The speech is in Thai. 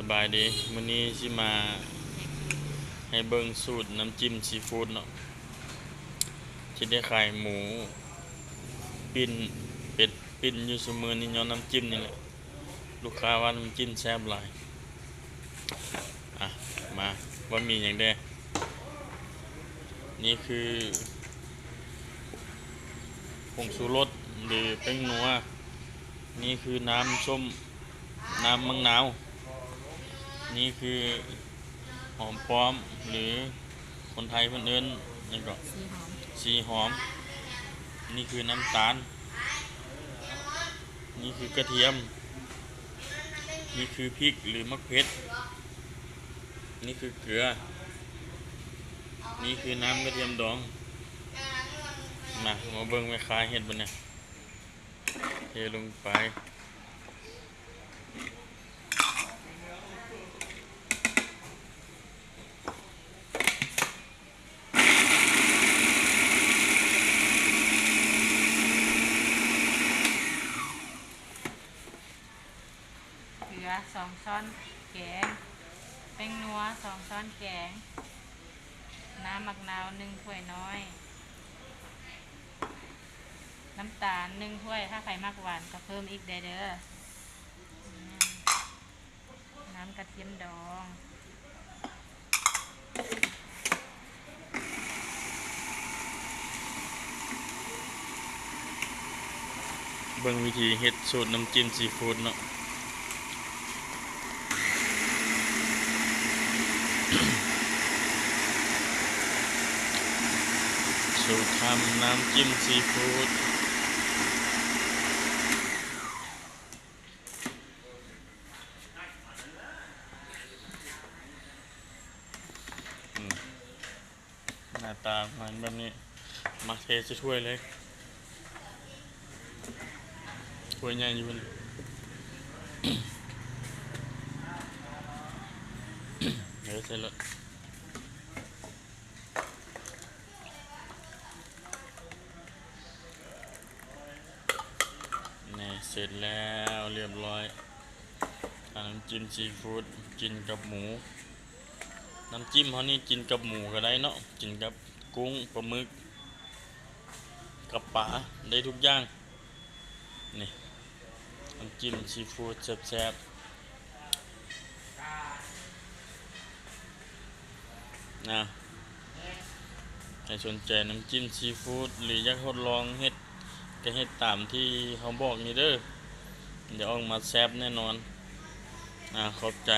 สบายดีมื้อนี้สิมาให้เบิ่งสูตรน้ำจิ้มซีฟู้ดเนาะที่ได้ขายหมู ปิ้นเป็ดปิ้นอยู่ซุมื้อนี้ย้อนน้ำจิ้มนี่แหละลูกค้าว่าน้ำจิ้มแซ่บหลายอะมาว่ามีอย่างใดนี่คือผงชูรสหรือแป้งนัวนี่คือน้ำส้มน้ำมังนาว นี่คือหอมป้อมหรือคนไทยเพิ่นเอิ้นนี่ก็สีหอมสีหอม นี่คือน้ำตาล นี่คือกระเทียม นี่คือพริกหรือมะเขือนี่คือเกลือ นี่คือน้ำกระเทียมดองมามาเบิ่งแม่ค้ายเฮ็ดบ่เนี่ยเทลงไป ลือสองช้อนแกง แป้งนัวสองช้อนแกง น้ำมะนาวหนึ่งถ้วยน้อย น้ำตาลหนึ่งถ้วย ถ้าใครมากหวานก็เพิ่มอีกได้เด้อ น้ำกระเทียมดองเบิ่งวิธีเฮ็ดสูตรน้ำจิ้มซีฟู้ดเนาะ สูตรทำน้ำจิ้มซีฟู้ดหน้าตามันแบบนี้ มาเทใส่วยเลยถ้วยใหญ่อยู่นี่เดี๋ยวใส่เลยนี่เสร็จแล้วเรียบร้อยอ่าน้ำจิ้มซีฟู้ดกินกับหมู น้ำจิ้มเขานี่กินกับหมูก็ได้เนาะกินกับกุ้งปลาหมึก กับปลาได้ทุกอย่าง นี่ น้ำจิ้มซีฟู้ดแซ่บๆนะใครสนใจน้ำจิ้มซีฟู้ดหรืออยากทดลองเฮ็ด ก็เฮ็ดตามที่เขาบอกนี่เด้อเดี๋ยวออกมาแซบแน่นอน อ่าขอบใจ